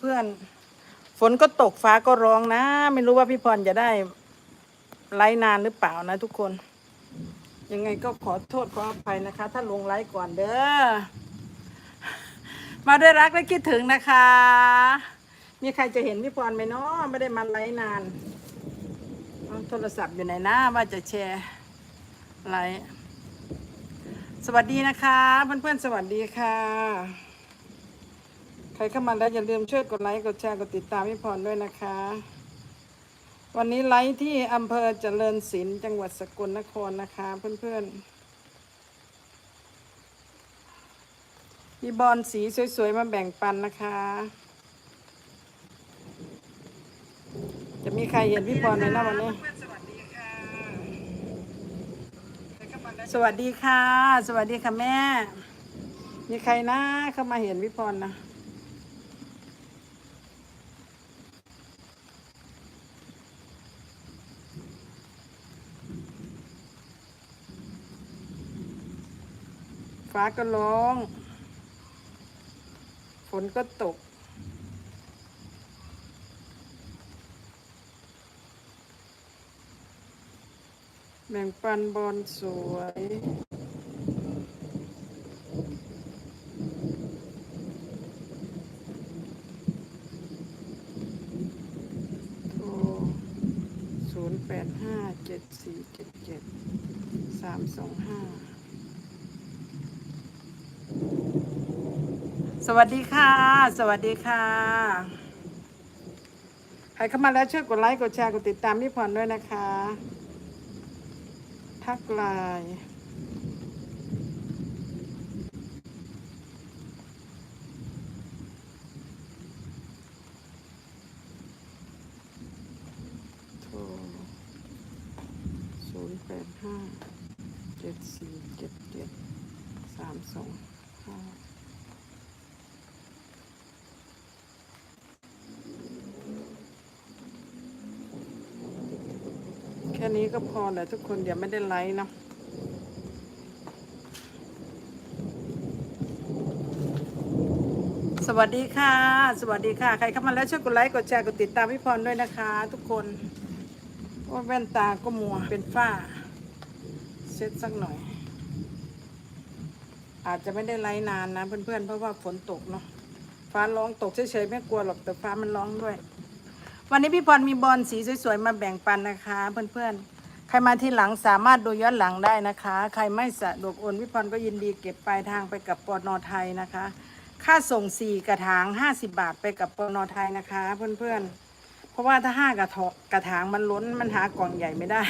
เพื่อนๆ ฝนก็ตกฟ้าก็ร้องนะ ไม่รู้ว่าพี่พรจะได้ไลฟ์นานหรือเปล่านะทุกคน ยังไงก็ขอโทษขออภัยนะคะ ถ้าลงไลฟ์ก่อนเด้อ มาด้วยรักและคิดถึงนะคะ มีใครจะเห็นพี่พรไหมเนาะไม่ได้มาไลฟ์นานเอาโทรศัพท์อยู่ไหนนะว่าจะแชร์ไลฟ์สวัสดีนะคะ เพื่อนๆ สวัสดีค่ะ ครเข้ามาแล้วอย่าลืมช่วยกดไลค์กดแชร์กดติดตามพี่พรด้วยนะคะ วันนี้ไลฟ์ที่อำเภอเจริญศิลป์จังหวัดสกลนครนะคะ เพื่อนๆมีบอลสีสวยๆมาแบ่งปันนะคะ จะมีใครเห็นพี่พรไหมนะวันนี้ สวัสดีค่ะ สวัสดีค่ะแม่ มีใครนะเข้ามาเห็นพี่พรนะ ฟ้าก็ร้อง ฝนก็ตก แบ่งปันบอลสวย โทรศูนย์แปดห้าเจ็ดสี่เจ็ดเจ็ดสามสองห้า สวัสดีค่ะ สวัสดีค่ะ ใครเข้ามาแล้วช่วยกดไลค์ กดแชร์ กดติดตามพี่พรด้วยนะคะ ทักไลน์โทรศูนย์แปดห้าเจ็ดสี่เจ็ดเจ็ดสามสองห้า แค่ นี้ก็พอแหละทุกคนเดี๋ยวไม่ได้ไลฟ์เนาะสวัสดีค่ะ สวัสดีค่ะ ใครเข้ามาแล้วช่วยกดไลค์กดแชร์กดติดตามพี่พรด้วยนะคะ ทุกคนว่าแว่นตาก็มัวเป็นฝ้า เช็ดสักหน่อย อาจจะไม่ได้ไลฟ์นานนะเพื่อนๆเพราะว่าฝนตกเนาะฟ้าร้องตกเฉยๆไม่กลัวหรอกแต่ฟ้ามันร้องด้วย วันนี้พี่พรมีบอลสีสวยๆมาแบ่งปันนะคะ เพื่อนๆ ใครมาที่หลังสามารถดูย้อนหลังได้นะคะ ใครไม่สะดวกโอนพี่พรก็ยินดีเก็บปลายทางไปกับปอนอไทยนะคะ ค่าส่งสี่กระถาง50บาทไปกับปอนอไทยนะคะ เพื่อนๆ เพราะว่าถ้าห้ากระถกกระถางมันล้นมันหากล่องใหญ่ไม่ได้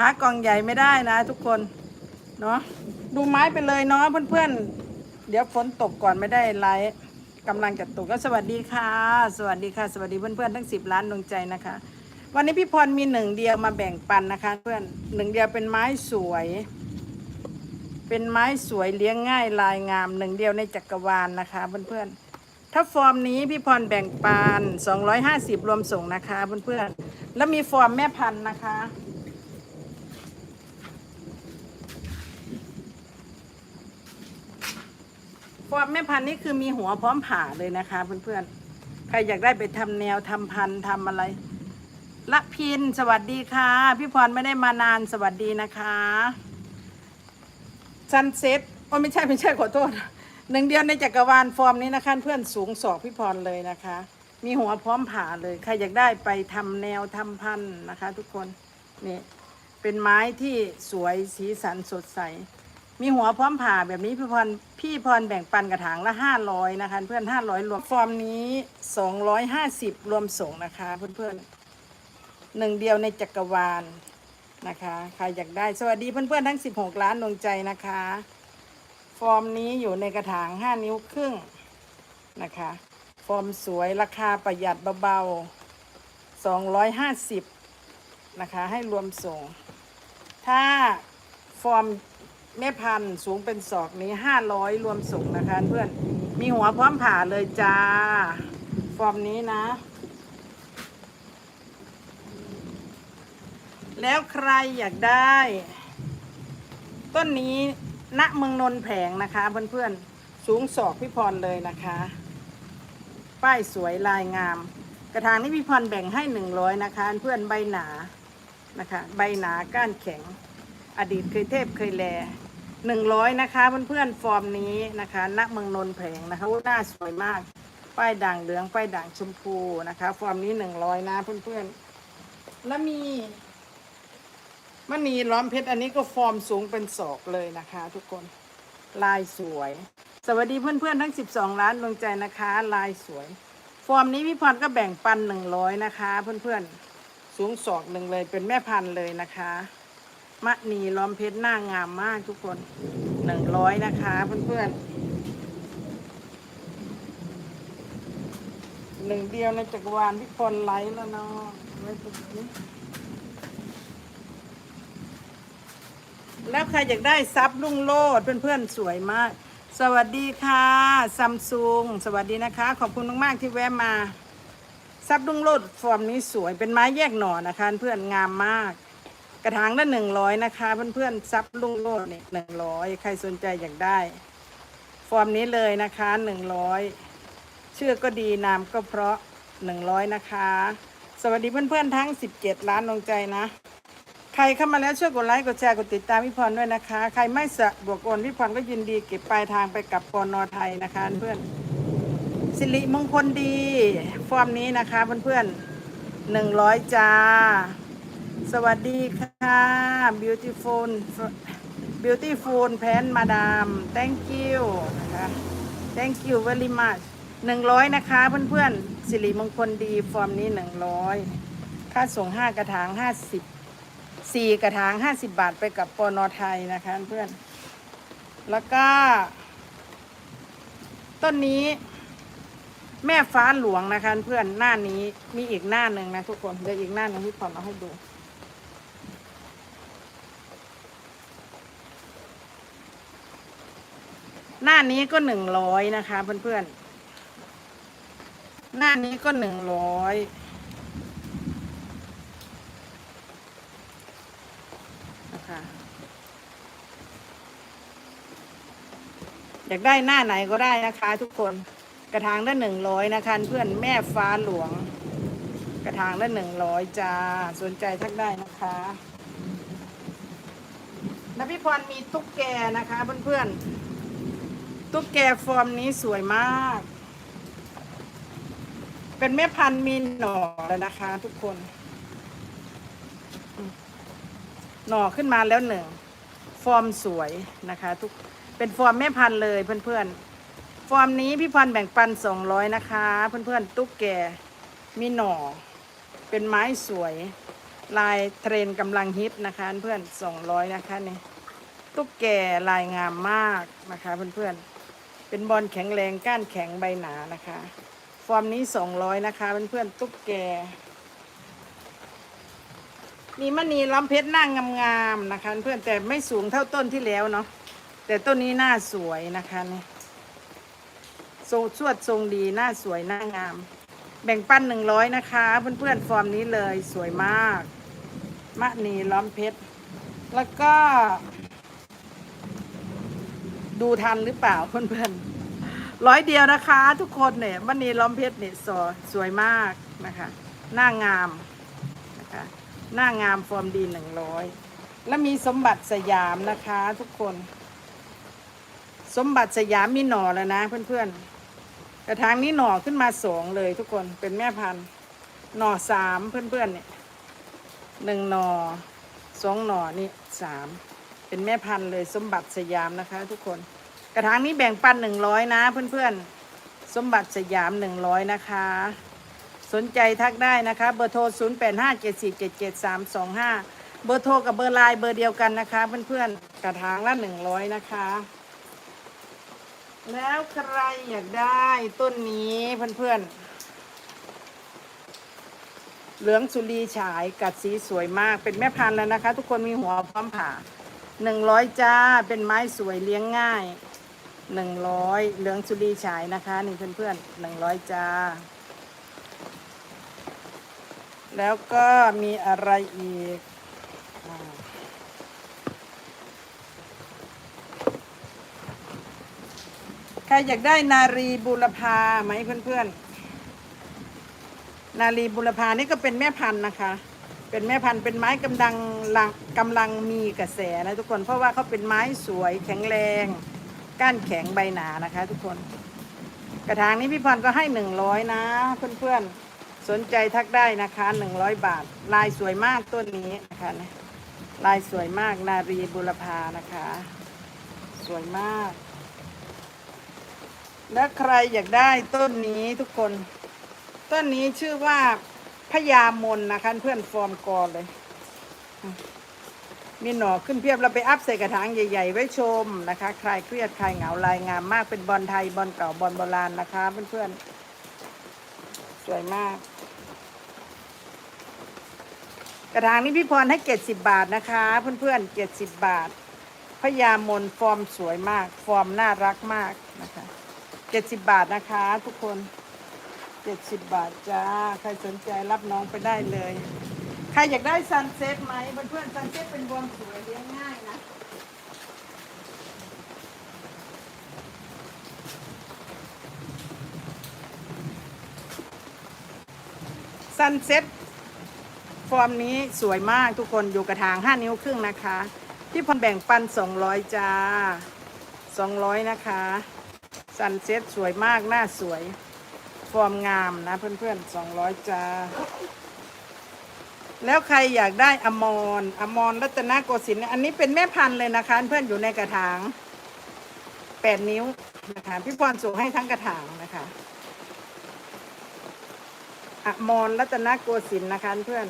หากล่องใหญ่ไม่ได้นะ ทุกคนเนาะดูไม้ไปเลยเนาะเพื่อนๆ เดี๋ยวฝนตกก่อนไม่ได้ไลฟ์ กำลังจะตกก็สวัสดีค่ะ สวัสดีค่ะ สวัสดีเพื่อนๆทั้งสิบล้านดวงใจนะคะ วันนี้พี่พรมีหนึ่งเดียวมาแบ่งปันนะคะ เพื่อนหนึ่งเดียวเป็นไม้สวย เป็นไม้สวยเลี้ยงง่ายลายงามหนึ่งเดียวในจักรวาลนะคะเพื่อนๆถ้าฟอร์มนี้พี่พรแบ่งปัน250 รวมส่งนะคะเพื่อนๆ แล้วมีฟอร์มแม่พันธุ์นะคะ ฟอร์มแม่พันธุ์นี่คือมีหัวพร้อมผ่าเลยนะคะเพื่อนๆ ใครอยากได้ไปทำแนวทำพันธุ์ทำอะไร ละพินสวัสดีค่ะ พี่พรไม่ได้มานานสวัสดีนะคะซันเซ็ตโอ้ไม่ใช่ไม่ใช่ขอโทษหนึ่งเดียวในจักรวาลฟอร์มนี้นะคะเพื่อนสูงสอกพี่พรเลยนะคะ มีหัวพร้อมผ่าเลย ใครอยากได้ไปทำแนวทำพันธุ์นะคะ ทุกคนนี่เป็นไม้ที่สวยสีสันสดใส มีหัวพร้อมผ่าแบบนี้พี่พรพี่พรแบ่งปันกระถางละห้าร้อยนะคะ เพื่อนห้าร้อยรวมฟอร์มนี้สองร้อยห้าสิบรวมส่งนะคะ เพื่อนๆหนึ่งเดียวในจักรวาลนะคะใครอยากได้สวัสดีเพื่อนๆทั้งสิบหกล้านดวงใจนะคะ ฟอร์มนี้อยู่ในกระถางห้านิ้วครึ่งนะคะ ฟอร์มสวยราคาประหยัดเบาๆสองร้อยห้าสิบนะคะให้รวมส่ง ถ้าฟอร์ม แม่พันธุ์สูงเป็นศอกนี้ห้าร้อยรวมส่งนะคะ เพื่อนมีหัวพร้อมผ่าเลยจ้า ฟอร์มนี้นะ แล้วใครอยากได้ ต้นนี้ณเมืองนนแผงนะคะเพื่อนๆ สูงศอกพี่พรเลยนะคะ ป้ายสวยลายงาม กระถางนี้พี่พรแบ่งให้หนึ่งร้อยนะคะ เพื่อนใบหนานะคะ ใบหนาก้านแข็ง อดีตเคยเทพเคยแล หนึ่งร้อยนะคะเพื่อนๆฟอร์มนี้นะคะณเมืองนนท์แผงนะคะว่าหน้าสวยมาก ป้ายด่างเหลืองป้ายด่างชมพูนะคะ ฟอร์มนี้หนึ่งร้อยนะเพื่อนๆแล้วมีมณีล้อมเพชรอันนี้ก็ฟอร์มสูงเป็นศอกเลยนะคะ ทุกคนลายสวย สวัสดีเพื่อนๆทั้ง 12 ล้านดวงใจนะคะ ลายสวย ฟอร์มนี้พี่พรก็แบ่งปันหนึ่งร้อยนะคะ เพื่อนๆสูงศอกหนึ่งเลยเป็นแม่พันธุ์เลยนะคะ มะนีล้อมเพชรหน้างามมากทุกคนหนึ่งร้อยนะคะเพื่อนๆหนึ่งเดียวในจักรวาลพี่พรไลฟ์แล้วเนาะไว้ตรงนี้แล้วใครอยากได้ซับลุงโลดเพื่อนๆสวยมาก สวัสดีค่ะซัมซุงสวัสดีนะคะ ขอบคุณมากๆที่แวะมาซับลุงโลดฟอร์มนี้สวยเป็นไม้แยกหน่อนะคะ เพื่อนงามมาก กระถางละหนึ่งร้อยนะคะ เพื่อนๆซับลุงโลดเนี่ยหนึ่งร้อยใครสนใจอยากได้ ฟอร์มนี้เลยนะคะหนึ่งร้อยชื่อก็ดีนามก็เพราะหนึ่งร้อยนะคะ สวัสดีเพื่อนๆทั้งสิบเจ็ดล้านดวงใจนะ ใครเข้ามาแล้วช่วยกดไลค์กดแชร์กดติดตามพี่พรด้วยนะคะ ใครไม่สะดวกโอนพี่พรก็ยินดีเก็บปลายทางไปกับปอนอไทยนะคะเพื่อนสิริมงคลดี ฟอร์มนี้นะคะเพื่อนๆหนึ่งร้อยจ้า สวัสดีค่ะ beautiful beautiful แพนมาดาม thank you นะคะ thank you very much หนึ่งร้อยนะคะเพื่อนๆสิริมงคลดีฟอร์มนี้หนึ่งร้อยค่าส่งห้ากระถางห้าสิบสี่กระถางห้าสิบบาทไปกับปอนอไทยนะคะเพื่อน แล้วก็ ต้นนี้แม่ฟ้าหลวงนะคะเพื่อนหน้านี้มีอีกหน้าหนึ่งนะทุกคนเดี๋ยวอีกหน้าหนึ่งที่พอมาให้ดู หน้านี้ก็หนึ่งร้อยนะคะ เพื่อนๆ หน้านี้ก็หนึ่งร้อยนะคะอยากได้หน้าไหนก็ได้นะคะ ทุกคนกระถางละหนึ่งร้อยนะคะ เพื่อนแม่ฟ้าหลวง กระถางละหนึ่งร้อยจ้าสนใจทักได้นะคะแล้วพี่พรมีตุ๊กแกนะคะเพื่อนๆ ตุ๊กแกฟอร์มนี้สวยมาก เป็นแม่พันธุ์มีหน่อแล้วนะคะ ทุกคน หน่อขึ้นมาแล้วหนึ่ง ฟอร์มสวยนะคะ ทุก เป็นฟอร์มแม่พันธุ์เลยเพื่อนๆ ฟอร์มนี้พี่พันธุ์แบ่งปันสองร้อยนะคะ เพื่อนๆ ตุ๊กแกมีหน่อ เป็นไม้สวย ลายเทรนกำลังฮิตนะคะ เพื่อนสองร้อยนะคะนี่ ตุ๊กแกลายงามมากนะคะ เพื่อนๆ เป็นบอลแข็งแรงก้านแข็งใบหนานะคะฟอร์มนี้สองร้อยนะคะเพื่อนๆตุ๊กแกมีมณีล้ำเพชรน้างงามๆนะคะ เพื่อนแต่ไม่สูงเท่าต้นที่แล้วเนาะแต่ต้นนี้หน้าสวยนะคะนี่ทรงสวดทรงดีหน้าสวยหน้างาม แบ่งปันหนึ่งร้อยนะคะ เพื่อนๆฟอร์มนี้เลยสวยมากมณีล้อมเพชร แล้วก็ ดูทันหรือเปล่าเพื่อนๆร้อยเดียวนะคะ ทุกคนเนี่ยมันนี้ล้อมเพชรเนี่ยสวยสวยมากนะคะ หน้างามนะคะหน้างามฟอร์มดีหนึ่งร้อยแล้วมีสมบัติสยามนะคะ ทุกคน สมบัติสยามมีหน่อแล้วนะเพื่อนๆกระถางนี้หน่อขึ้นมาสองเลยทุกคนเป็นแม่พันธุ์หน่อสามเพื่อนๆเนี่ยหนึ่งหน่อสองหน่อนี่สาม เป็นแม่พันธุ์เลยสมบัติสยามนะคะ ทุกคน กระถางนี้แบ่งปันหนึ่งร้อยนะเพื่อนๆ สมบัติสยามหนึ่งร้อยนะคะ สนใจทักได้นะคะ เบอร์โทร0 8 5 7 4 7 7 3 2 5เบอร์โทรกับเบอร์ไลน์เบอร์เดียวกันนะคะ เพื่อนๆ กระถางละหนึ่งร้อยนะคะ แล้วใครอยากได้ต้นนี้เพื่อนๆเหลืองสุรีฉายกัดสีสวยมากเป็นแม่พันธุ์แล้วนะคะ ทุกคนมีหัวพร้อมผ่า หนึ่งร้อยจ้า เป็นไม้สวยเลี้ยงง่ายหนึ่งร้อยเหลืองสุรีฉายนะคะ นี่เพื่อนๆหนึ่งร้อยจ้า แล้วก็มีอะไรอีก ใครอยากได้นารีบุรพาไหมเพื่อนๆ นาลีบุรพานี่ก็เป็นแม่พันธุ์นะคะ เป็นแม่พันธุ์เป็นไม้กำลังลังกำลังมีกระแสนะทุกคนเพราะว่าเขาเป็นไม้สวยแข็งแรง ก้านแข็งใบหนานะคะ ทุกคน กระถางนี้พี่พรก็ให้หนึ่งร้อยนะเพื่อนๆสนใจทักได้นะคะหนึ่งร้อยบาท ลายสวยมากต้นนี้นะคะลายสวยมากนารีบุรพานะคะ สวยมาก และใครอยากได้ต้นนี้ทุกคน ต้นนี้ชื่อว่า พญามนนะคะเพื่อนฟอร์มกอเลยมีหน่อขึ้นเพียบเราไปอัพใส่กระถางใหญ่ ๆ ไว้ชมนะคะใครเครียดใครเหงาลายงามมากเป็นบอลไทยบอลเก่าบอลโบราณนะคะ เพื่อนๆ สวยมาก กระถางนี้พี่พรให้เกตสิบบาทนะคะ เพื่อนๆเกตสิบบาทพญามนฟอร์มสวยมาก ฟอร์มน่ารักมากนะคะเจ็ดสิบบาทนะคะทุกคน เจ็ดสิบบาทจ้า ใครสนใจรับน้องไปได้เลย ใครอยากได้ซันเซ็ตไหมเพื่อนๆซันเซ็ตเป็นบอลสวยเลี้ยงง่ายนะซันเซ็ตฟอร์มนี้สวยมากทุกคนอยู่กระถาง 5 นิ้วครึ่งนะคะ ที่พรแบ่งปัน 200 จ้า 200 นะคะ ซันเซ็ตสวยมาก หน้าสวย ฟอร์มงามนะเพื่อนๆ200จ้า แล้วใครอยากได้อมรอมรรัตนโกสินทร์อันนี้เป็นแม่พันธุ์เลยนะคะ เพื่อนอยู่ในกระถาง8นิ้วนะคะพี่พรส่งให้ทั้งกระถางนะคะอมรรัตนโกสินทร์นะคะเพื่อน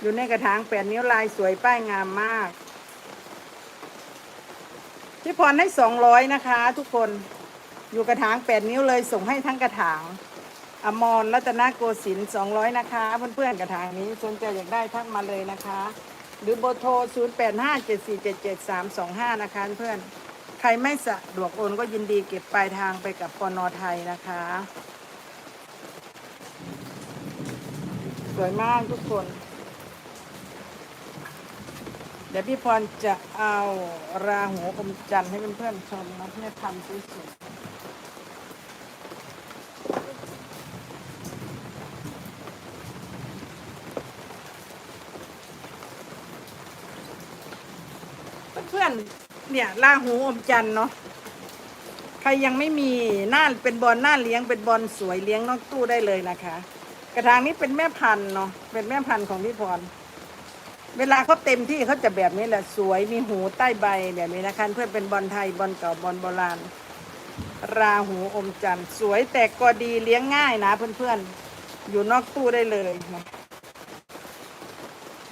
อยู่ในกระถางแปดนิ้วลายสวยป้ายงามมากพี่พรให้สองร้อยนะคะ ทุกคน อยู่กระถางแปดนิ้วเลยส่งให้ทั้งกระถาง อมรรัตนโกสินทร์สองร้อยนะคะ เพื่อนๆกระถางนี้สนใจอยากได้ทักมาเลยนะคะ หรือโบอร์โทรศูนย์แปดห้าเจ็ดสี่เจ็ดเจ็ดสามสองห้านะคะเพื่อนใครไม่สะดวกโอนก็ยินดีเก็บปลายทางไปกับปนไทยนะคะ สวยมากทุกคน เดี๋ยวพี่พรจะเอาราหูอมจันทร์ให้เพื่อนๆชมนะแม่พันธุ์สวยๆเพื่อนๆ เนี่ยราหูอมจันเนาะใครยังไม่มีหน้าเป็นบอลหน้าเลี้ยงเป็นบอลสวยเลี้ยงนอกตู้ได้เลยนะคะ กระถางนี้เป็นแม่พันธุ์เนาะเป็นแม่พันธุ์ของพี่พร เวลาเขาเต็มที่เขาจะแบบนี้แหละสวยมีหูใต้ใบแบบนี้นะคะเพื่อนเป็นบอลไทยบอลเก่าบอลโบราณ ราหูอมจันสวยแต่ก็ดีเลี้ยงง่ายนะเพื่อนๆ อยู่นอกตู้ได้เลยนะ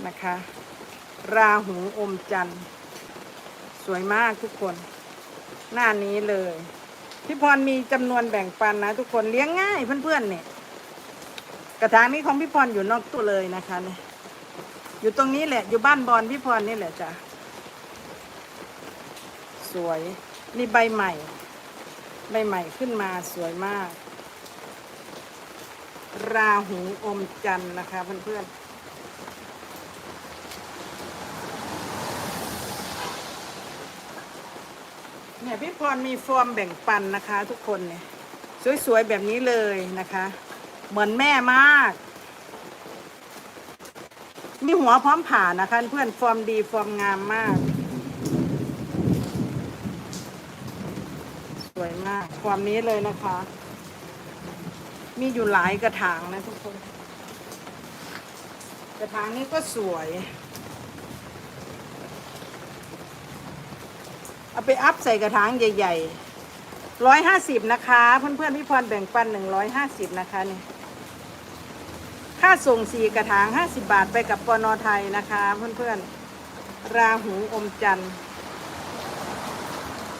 นะคะ ราหูอมจันทร์ สวยมากทุกคน หน้านี้เลยพี่พรมีจำนวนแบ่งปันนะทุกคนเลี้ยงง่ายเพื่อนๆเนี่ย กระถางนี้ของพี่พรอยู่นอกตู้เลยนะคะเนี่ยอยู่ตรงนี้แหละ อยู่บ้านบอลพี่พรนี่แหละจ้ะสวยนี่ใบใหม่ ใบใหม่ขึ้นมาสวยมาก ราหูอมจันทร์นะคะเพื่อนๆ เนี่ยพี่พรมีฟอร์มแบ่งปันนะคะ ทุกคนเนี่ยสวยๆแบบนี้เลยนะคะ เหมือนแม่มาก มีหัวพร้อมผ่านะคะ เพื่อนฟอร์มดีฟอร์มงามมาก สวยมากความนี้เลยนะคะ มีอยู่หลายกระถางนะทุกคน กระถางนี้ก็สวย เอา ไปอัพใส่กระถางใหญ่ๆร้อยห้าสิบนะคะ เพื่อนๆพี่พรแบ่งปันหนึ่งร้อยห้าสิบนะคะนี่ค่าส่งสี่กระถางห้าสิบาทไปกับปอนไทยนะคะ เพื่อนๆ ราหูอมจันทร์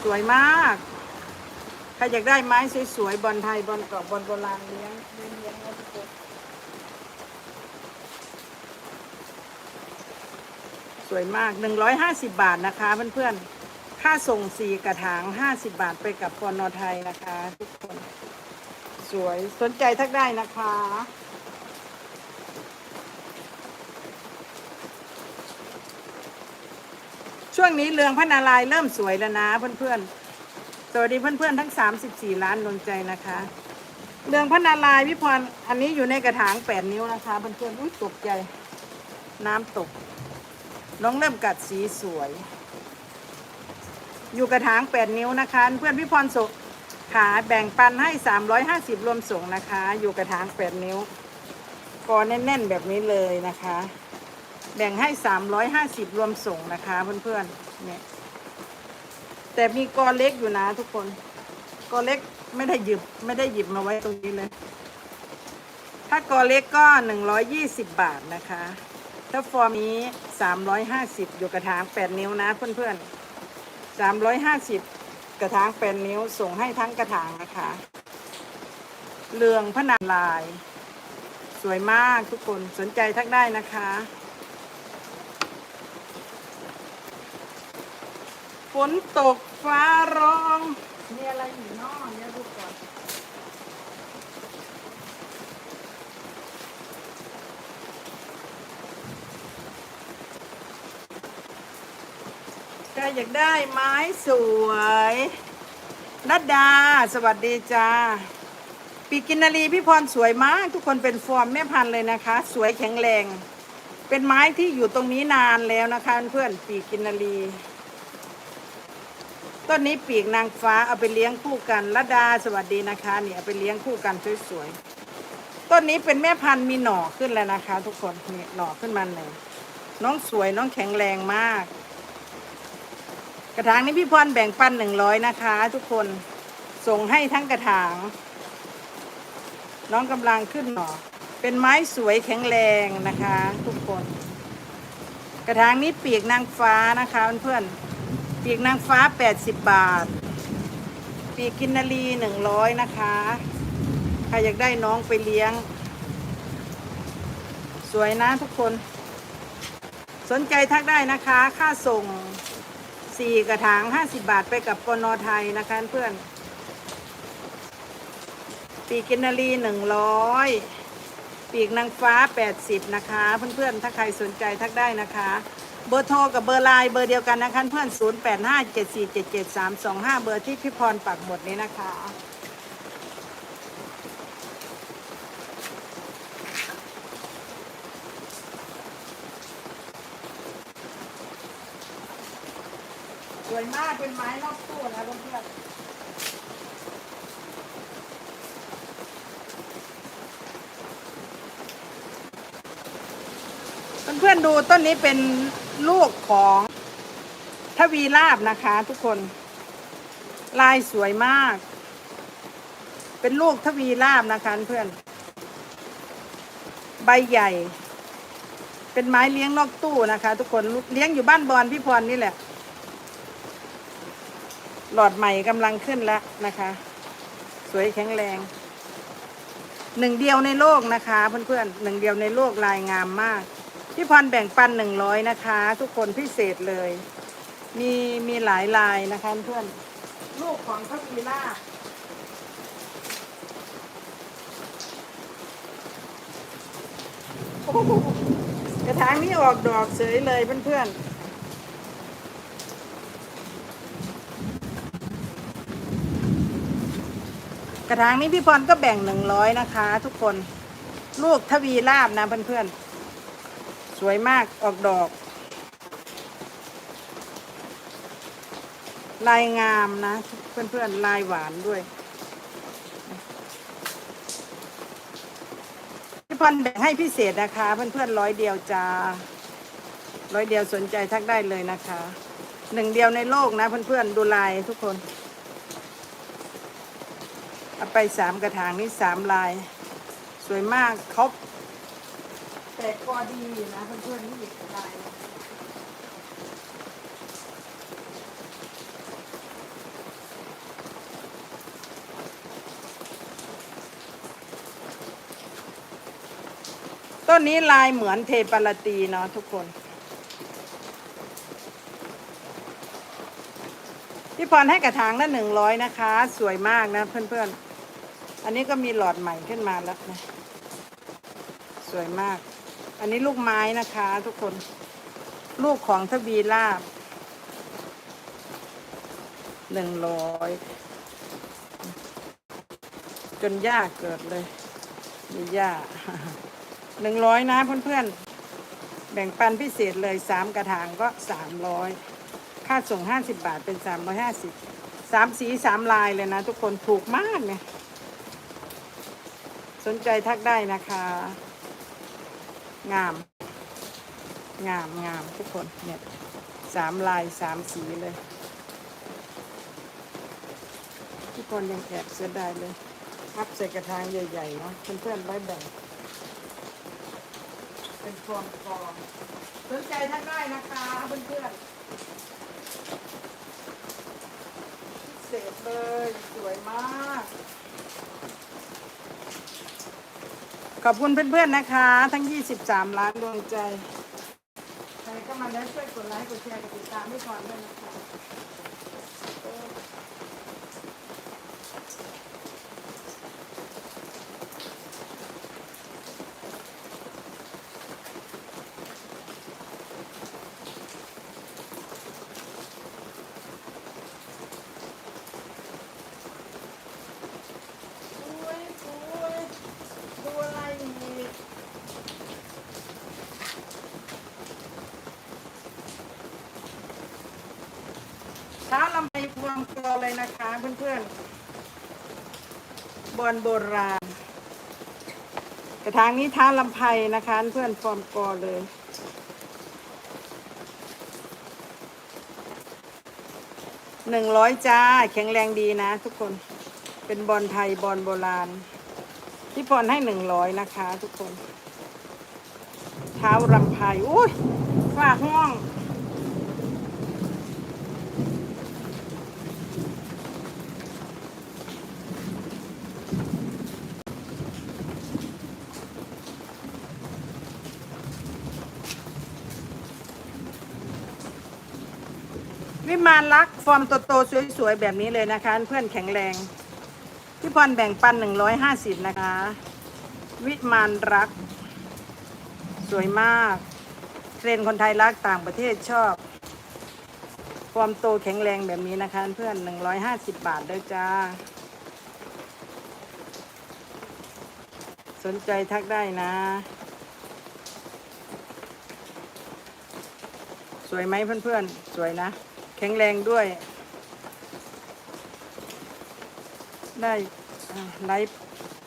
สวยมากใครอยากได้ไม้สวยๆบอลไทยบอลเกาะบอลโบราณเลี้ยงเลี้ยงเลี้ยงนะทุกคนสวยมากหนึ่งร้อยห้าสิบบาทนะคะเพื่อนๆ ค่าส่งสี่กระถางห้าสิบาทไปกับปนไทยนะคะ ทุกคน สวยสนใจทักได้นะคะ ช่วงนี้เรืองพระนารายเริ่มสวยแล้วนะเพื่อนๆ สวัสดีเพื่อนๆ ทั้ง 34 ล้านดวงใจนะคะ เรืองพระนารายพี่พรอันนี้อยู่ในกระถางแปดนิ้วนะคะเพื่อนๆอุ้ยตกใจ น้ำตก น้องเริ่มกัดสีสวย อยู่กระถางแปดนิ้วนะคะ เพื่อนพี่พรสุขาแบ่งปันให้สามร้อยห้าสิบรวมส่งนะคะ อยู่กระถางแปดนิ้วกอแน่นๆแบบนี้เลยนะคะ แบ่งให้สามร้อยห้าสิบรวมส่งนะคะเพื่อนๆเนี่ยแต่มีกอเล็กอยู่นะทุกคนกอเล็กไม่ได้หยิบไม่ได้หยิบมาไว้ตรงนี้เลย ถ้ากอเล็กก็หนึ่งร้อยยี่สิบบาทนะคะ ถ้าฟอร์มนี้สามร้อยห้าสิบอยู่กระถางแปดนิ้วนะเพื่อนๆ สามร้อยห้าสิบกระถางแปดนิ้วส่งให้ทั้งกระถางนะคะเรืองพระนาลาย สวยมากทุกคนสนใจทักได้นะคะฝนตกฟ้าร้อง มีอะไรอยู่นอกเนี่ยดูก่อน ใครอยากได้ไม้สวยนัดดา สวัสดีจ้าปีกินนารีพี่พรสวยมาก ทุกคนเป็นฟอร์มแม่พันธุ์เลยนะคะ สวยแข็งแรง เป็นไม้ที่อยู่ตรงนี้นานแล้วนะคะ เพื่อนปีกินนารีต้นนี้ปีกนางฟ้าเอาไปเลี้ยงคู่กันระดาสวัสดีนะคะเนี่ยเอาไปเลี้ยงคู่กันสวยๆต้นนี้เป็นแม่พันธุ์มีหน่อขึ้นแล้วนะคะ ทุกคนเนี่ยหน่อขึ้นมาหนึ่งน้องสวยน้องแข็งแรงมาก กระถางนี้พี่พรแบ่งปันหนึ่งร้อยนะคะ ทุกคนส่งให้ทั้งกระถาง น้องกำลังขึ้นหน่อ เป็นไม้สวยแข็งแรงนะคะ ทุกคน กระถางนี้ปีกนางฟ้านะคะเพื่อนๆปีกนางฟ้า 80 บาท ปีกกินนารี100 นะคะใครอยากได้น้องไปเลี้ยง สวยนะทุกคน สนใจทักได้นะคะ ค่าส่ง สี่กระถาง50บาทไปกับกนไทยนะคะเพื่อน ปีกกินนารี100ปีกนางฟ้า80นะคะ เพื่อนๆ ถ้าใครสนใจทักได้นะคะ เบอร์โทรกับเบอร์ไลน์เบอร์เดียวกันนะคะเพื่อน0 8 5 7 4 7 7 3 2 5เบอร์ที่พี่พรปักหมดนี้นะคะ วยมากเป็นไม้นอกตู้นะเพื่อนเพื่อนๆดูต้นนี้เป็นลูกของทวีลาบนะคะ ทุกคน ลายสวยมาก เป็นลูกทวีลาบนะคะเพื่อน ใบใหญ่ เป็นไม้เลี้ยงนอกตู้นะคะ ทุกคนเลี้ยงอยู่บ้านบอลพี่พรนี่แหละ หลอดใหม่กำลังขึ้นแล้วนะคะ สวยแข็งแรง หนึ่งเดียวในโลกนะคะเพื่อนๆหนึ่งเดียวในโลกลายงามมาก พี่พรแบ่งปันหนึ่งร้อยนะคะ ทุกคนพิเศษเลย มีมีหลายลายนะคะเพื่อนลูกของทัพพีล่าโอ้โหกระถางนี้ออกดอกเสยเลยเพื่อนๆ กระถางนี้พี่พรก็แบ่งหนึ่งร้อยนะคะ ทุกคน ลูกทวีลาบนะเพื่อนๆ สวยมากออกดอก ลายงามนะ เพื่อนๆ ลายหวานด้วย พี่พรแบ่งให้พิเศษนะคะ เพื่อนๆร้อยเดียวจ้าร้อยเดียวสนใจทักได้เลยนะคะ หนึ่งเดียวในโลกนะเพื่อนๆ ดูลายทุกคน เอาไปสามกระถางนี่สามลาย สวยมากครบแต่กอดีนะเพื่อนๆนี่อีกลายต้นนี้ลายเหมือนเทปาลตีเนาะทุกคน พี่พรให้กระถางละหนึ่งร้อยนะคะ สวยมากนะเพื่อนๆ อันนี้ก็มีหลอดใหม่ขึ้นมาแล้วนะ สวยมาก อันนี้ลูกไม้นะคะ ทุกคน ลูกของทบีลาบหนึ่งร้อยจนหญ้าเกิดเลย มีหญ้าหนึ่งร้อยนะเพื่อนๆ แบ่งปันพิเศษเลยสามกระถางก็สามร้อยค่าส่งห้าสิบบาทเป็นสามร้อยห้าสิบสามสีสามลายเลยนะทุกคนถูกมากเนี่ย สนใจทักได้นะคะ งาม งามงามทุกคนเนี่ยสามลายสามสีเลย ทุกคนยังแอบเสียดายเลยพับใส่กระถางใหญ่ๆเนาะเพื่อนๆไว้แบ่งเป็นฟองฟองสนใจทักได้นะคะเพื่อนๆพิเศษเลย สวยมาก ขอบคุณเพื่อนๆนะคะ ทั้ง 23 ล้านดวงใจ ใครก็มาแล้วช่วยกดไลค์กดแชร์กดติดตามให้ก่อนด้วยนะคะ อุ้ยอุ้ยดูอะไรอีกเช้าลำ ไปพวงกอเลยนะคะเพื่อนๆ บอลโบราณ กระถางนี้ท้าลำไพนะคะเพื่อนฟอร์มกอเลย หนึ่งร้อยจ้า แข็งแรงดีนะทุกคน เป็นบอลไทยบอลโบราณพี่พรให้หนึ่งร้อยนะคะทุกคน เท้ารำไพอุ้ยฝ้าห้อง วิมานรักฟอร์มโตๆสวยๆ แบบนี้เลยนะคะ เพื่อนแข็งแรง พี่พรแบ่งปันหนึ่งร้อยห้าสิบนะคะ วิมานรัก สวยมาก เทรนคนไทยรักต่างประเทศชอบความโตแข็งแรงแบบนี้นะคะ เพื่อนหนึ่งร้อยห้าสิบบาทเด้อจ้า สนใจทักได้นะ สวยไหมเพื่อนๆ สวยนะ แข็งแรงด้วย ได้ไลฟ์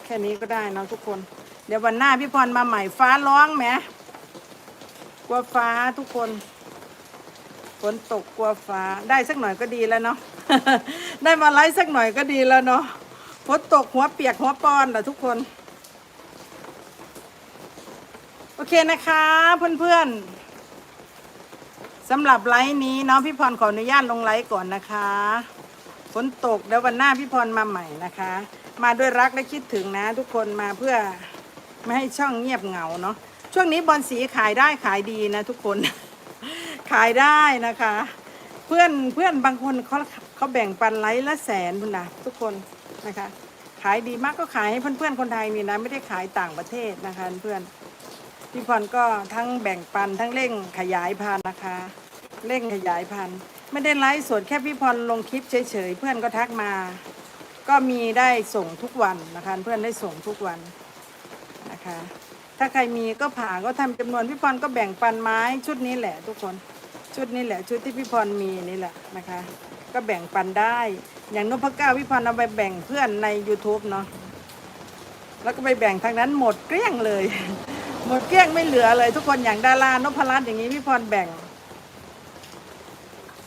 แค่นี้ก็ได้นะทุกคน เดี๋ยววันหน้าพี่พรมาใหม่ฟ้าร้องแหมกลัวฟ้าทุกคนฝนตกกลัวฟ้าได้สักหน่อยก็ดีแล้วเนาะได้มาไลฟ์สักหน่อยก็ดีแล้วเนาะฝนตกหัวเปียกหัวปอนแหละทุกคน โอเคนะคะเพื่อนๆ สำหรับไลฟ์นี้เนาะพี่พรขออนุญาตลงไลฟ์ก่อนนะคะฝนตกเดี๋ยววันหน้าพี่พรมาใหม่นะคะ มาด้วยรักและคิดถึงนะ ทุกคนมาเพื่อไม่ให้ช่องเงียบเหงาเนาะช่วงนี้บอลสีขายได้ขายดีนะ ทุกคน ขายได้นะคะ เพื่อนเพื่อนบางคนเขาเขาแบ่งปันไลฟ์ละแสนคุณนะทุกคนนะคะ ขายดีมากก็ขายให้เพื่อนๆคนไทยนี่นะ ไม่ได้ขายต่างประเทศนะคะเพื่อน พี่พรก็ทั้งแบ่งปันทั้งเร่งขยายพันธุ์นะคะ เร่งขยายพันธุ์ไม่ได้ไลฟ์สดแค่พี่พรลงคลิปเฉยๆเพื่อนก็ทักมา ก็มีได้ส่งทุกวันนะคะเพื่อนได้ส่งทุกวันนะคะ ถ้าใครมีก็ผ่าก็ทำจำนวนพี่พรก็แบ่งปันไม้ชุดนี้แหละทุกคนชุดนี้แหละชุดที่พี่พรมีนี่แหละนะคะ ก็แบ่งปันได้อย่างนพเก้าพี่พรเอาไปแบ่งเพื่อนใน YouTube เนาะแล้วก็ไปแบ่งทางนั้นหมดเกลี้ยงเลย หมดเกลี้ยงไม่เหลือเลย ทุกคนอย่างดารานพรัตน์อย่างนี้พี่พรแบ่ง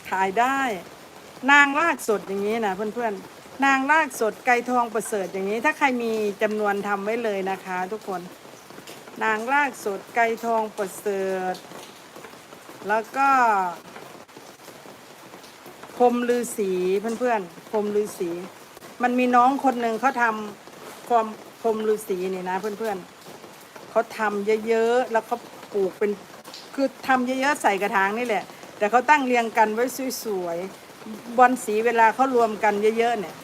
ขายได้ นางรากสดอย่างนี้นะเพื่อนๆ นางรากสดไก่ทองประเสริฐอย่างนี้ ถ้าใครมีจำนวนทำไว้เลยนะคะ ทุกคน นางรากสดไก่ทองประเสริฐ แล้วก็พรมลือสีเพื่อนๆพรมลือสี มันมีน้องคนหนึ่งเขาทำฟอร์มพรมลือสีนี่นะเพื่อนๆ เขาทำเยอะๆแล้วเขาปลูกเป็นคือทำเยอะๆใส่กระถางนี่แหละ แต่เขาตั้งเรียงกันไว้สวยๆบอลสีเวลาเขารวมกันเยอะๆเนี่ย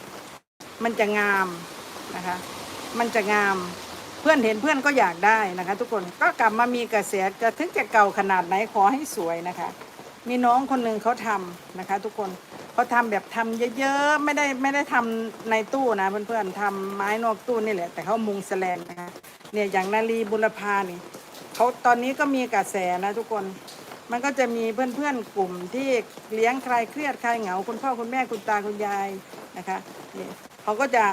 มันจะงามนะคะ มันจะงามเพื่อนเห็นเพื่อนก็อยากได้นะคะ ทุกคนก็กลับมามีกระแสจะถึงจะเก่าขนาดไหนขอให้สวยนะคะ มีน้องคนหนึ่งเขาทำนะคะ ทุกคน เขาทำแบบทำเยอะๆ ไม่ได้ไม่ได้ทำในตู้นะเพื่อนๆทำไม้นอกตู้นี่แหละ แต่เขามุงแสลนนะคะเนี่ยอย่างนาลีบุรพานี่เขาตอนนี้ก็มีกระแสนะทุกคนมันก็จะมีเพื่อนๆกลุ่มที่เลี้ยงใครเครียดใครเหงาคุณพ่อคุณแม่คุณตาคุณยายนะคะนี่เขาก็จะ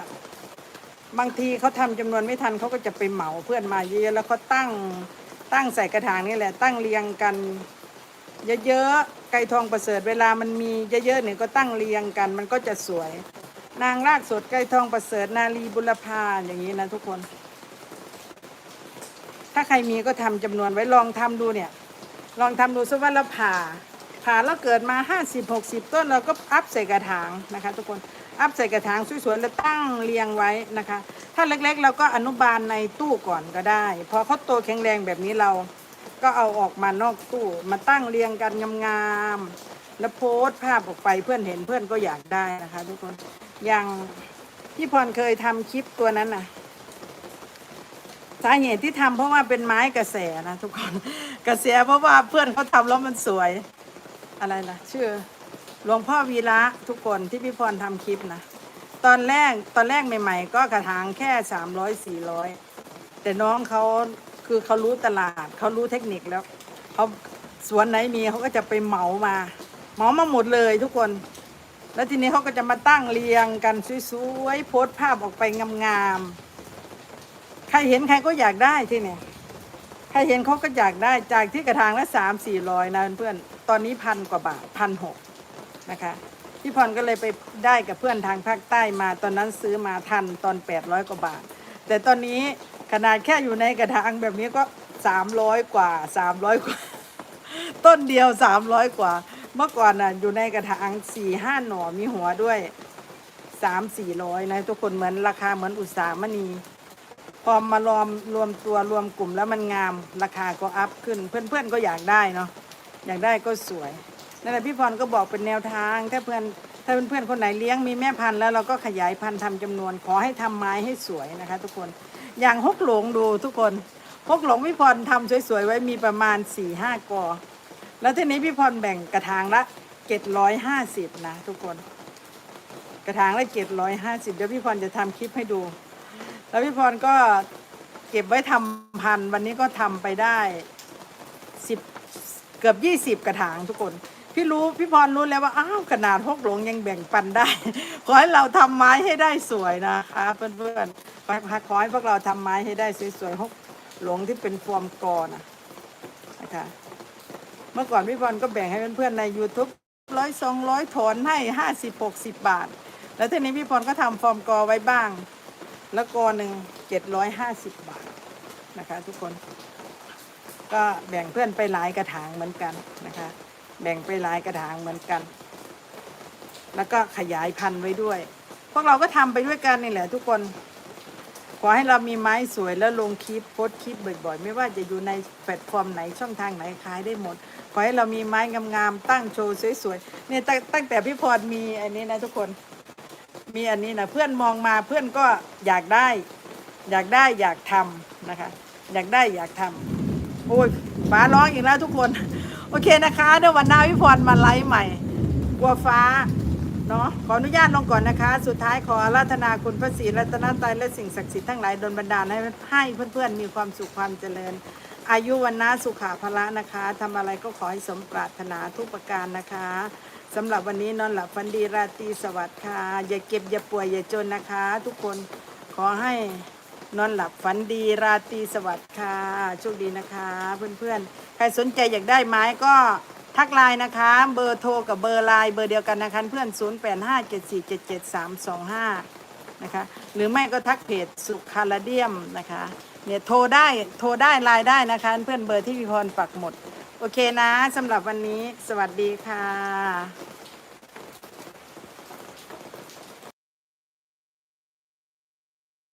บางทีเขาทำจำนวนไม่ทันเขาก็จะไปเหมาเพื่อนมาเยอะๆแล้วเขาตั้งตั้งใส่กระถางนี่แหละ ตั้งเรียงกัน เยอะๆไก่ทองประเสริฐเวลามันมีเยอะๆเนี่ยก็ตั้งเรียงกัน มันก็จะสวย นางรากสดไก่ทองประเสริฐนาลีบุรพาอย่างนี้นะทุกคน ถ้าใครมีก็ทำจำนวนไว้ลองทำดูเนี่ย ลองทำดูสักวันละผ่าผ่าแล้วเกิดมา 50 60 ต้นเราก็อัพใส่กระถางนะคะทุกคนอัพใส่กระถางสวยๆแล้วตั้งเรียงไว้นะคะ ถ้าเล็กๆ เราก็อนุบาลในตู้ก่อนก็ได้ พอเขาโตแข็งแรงแบบนี้เรา ก็เอาออกมานอกตู้มาตั้งเรียงกันงามๆแล้วโพสต์ภาพออกไปเพื่อนเห็นเพื่อนก็อยากได้นะคะทุกคนอย่างพี่พรเคยทำคลิปตัวนั้นน่ะสาเหตุที่ทำเพราะว่าเป็นไม้กระแสนะทุกคนกระแสเพราะว่าเพื่อนเขาทำแล้วมันสวย อะไรนะชื่อหลวงพ่อวีระทุกคนที่พี่พรทำคลิปนะตอนแรกตอนแรกใหม่ ๆ ก็กระถางแค่สามร้อยสี่ร้อยแต่น้องเขา คือเขารู้ตลาดเขารู้เทคนิคแล้วเขาสวนไหนมีเขาก็จะไปเหมามาเหมามาหมดเลยทุกคน แล้วทีนี้เขาก็จะมาตั้งเรียงกันสวยๆโพสภาพออกไปงามๆใครเห็นใครก็อยากได้ที่เนี่ยใครเห็นเขาก็อยากได้จากที่กระถางละสามสี่ร้อยนะเพื่อนๆตอนนี้พันกว่าบาทพันหกนะคะพี่พรก็เลยไปได้กับเพื่อนทางภาคใต้มา ตอนนั้นซื้อมาทันตอนแปดร้อยกว่าบาท แต่ตอนนี้ ขนาดแค่อยู่ในกระถางแบบนี้ก็สามร้อยกว่าสามร้อยกว่า ต้นเดียวสามร้อยกว่า เมื่อก่อนน่ะอยู่ในกระถางสี่ห้าหน่อมีหัวด้วยสามสี่ร้อยนะทุกคนเหมือนราคาเหมือนอุตสาหมณีพอมารวมรวมตัวรวมกลุ่มแล้วมันงามราคาก็อัพขึ้น เพื่อนๆก็อยากได้เนาะอยากได้ก็สวยนั่นแหละพี่พรก็บอกเป็นแนวทาง ถ้าเพื่อนถ้าเพื่อนๆคนไหนเลี้ยงมีแม่พันธุ์แล้วเราก็ขยายพันธุ์ทำจำนวน ขอให้ทำไม้ให้สวยนะคะ ทุกคน อย่างฮกหลงดูทุกคนฮกหลงพี่พรทำสวยๆไว้มีประมาณ4ี่ห้ากอ แล้วทีนี้พี่พรแบ่งกระถางละเจ็ดร้อยห้าสิบนะทุกคน กระถางละเจ็ดร้อยห้าสิบเดี๋ยวพี่พรจะทำคลิปให้ดู แล้วพี่พรก็เก็บไว้ทำพันวันนี้ก็ทำไปได้สิบเกือบยี่สิบกระถางทุกคน พี่รู้พี่พรรู้แล้วว่าอ้าวขนาดหกหลงยังแบ่งปันได้ ขอให้เราทำไม้ให้ได้สวยนะคะเพื่อนๆขอให้พวกเราทำไม้ให้ได้สวยๆหกหลงที่เป็นฟอร์มกอนะนะคะเมื่อก่อนพี่พรก็แบ่งให้เพื่อนๆใน YouTube ร้อยสองร้อยถอนให้ห้าสิบหกสิบบาท แล้วทีนี้พี่พรก็ทำฟอร์มกอไว้บ้าง แล้วกอหนึ่งเจ็ดร้อยห้าสิบบาทนะคะ ทุกคน ก็แบ่งเพื่อนไปหลายกระถางเหมือนกันนะคะ แบ่งไปหลายกระถางเหมือนกัน แล้วก็ขยายพันธุ์ไว้ด้วย พวกเราก็ทำไปด้วยกันนี่แหละทุกคน ขอให้เรามีไม้สวยแล้วลงคลิปโพสคลิปบ่อยๆ ไม่ว่าจะอยู่ในแพลตฟอร์มไหนช่องทางไหนขายได้หมด ขอให้เรามีไม้งามๆตั้งโชว์สวยๆเนี่ยตั้งตั้งแต่พี่พรมีอันนี้นะทุกคน มีอันนี้นะเพื่อนมองมาเพื่อนก็อยากได้ อยากได้อยากทำนะคะ อยากได้อยากทำ โอ้ยฟ้าร้องอีกแล้วทุกคน โอเคนะคะเดี๋ยววันหน้าพี่พรมาไลฟ์ใหม่ กลัวฟ้าเนาะขออนุญาตลงก่อนนะคะ สุดท้ายขอราธนาคุณพระศรีรัตนตรัยและสิ่งศักดิ์สิทธิ์ทั้งหลายดลบันดาลให้ให้เพื่อนๆ มีความสุขความเจริญ อายุวันนะสุขาภละนะคะทำอะไรก็ขอให้สมปรารถนาทุกประการนะคะสำหรับวันนี้นอนหลับฝันดีราตรีสวัสดิ์ค่ะ อย่าเก็บอย่าป่วยอย่าจนนะคะ ทุกคนขอให้ นอนหลับฝันดีราตรีสวัสดิ์ค่ะโชคดีนะคะ เพื่อนๆ ใครสนใจอยากได้ไม้ก็ทักไลน์นะคะ เบอร์โทรกับเบอร์ไลน์เบอร์เดียวกันนะคะเพื่อน0 8 5 7 4 7 7 3 2 5นะคะหรือไม่ก็ทักเพจสุคาราเดียมนะคะเนี่ยโทรได้โทรได้ไลน์ได้นะคะเพื่อนเบอร์ที่พี่พรปักหมด โอเคนะสำหรับวันนี้สวัสดีค่ะ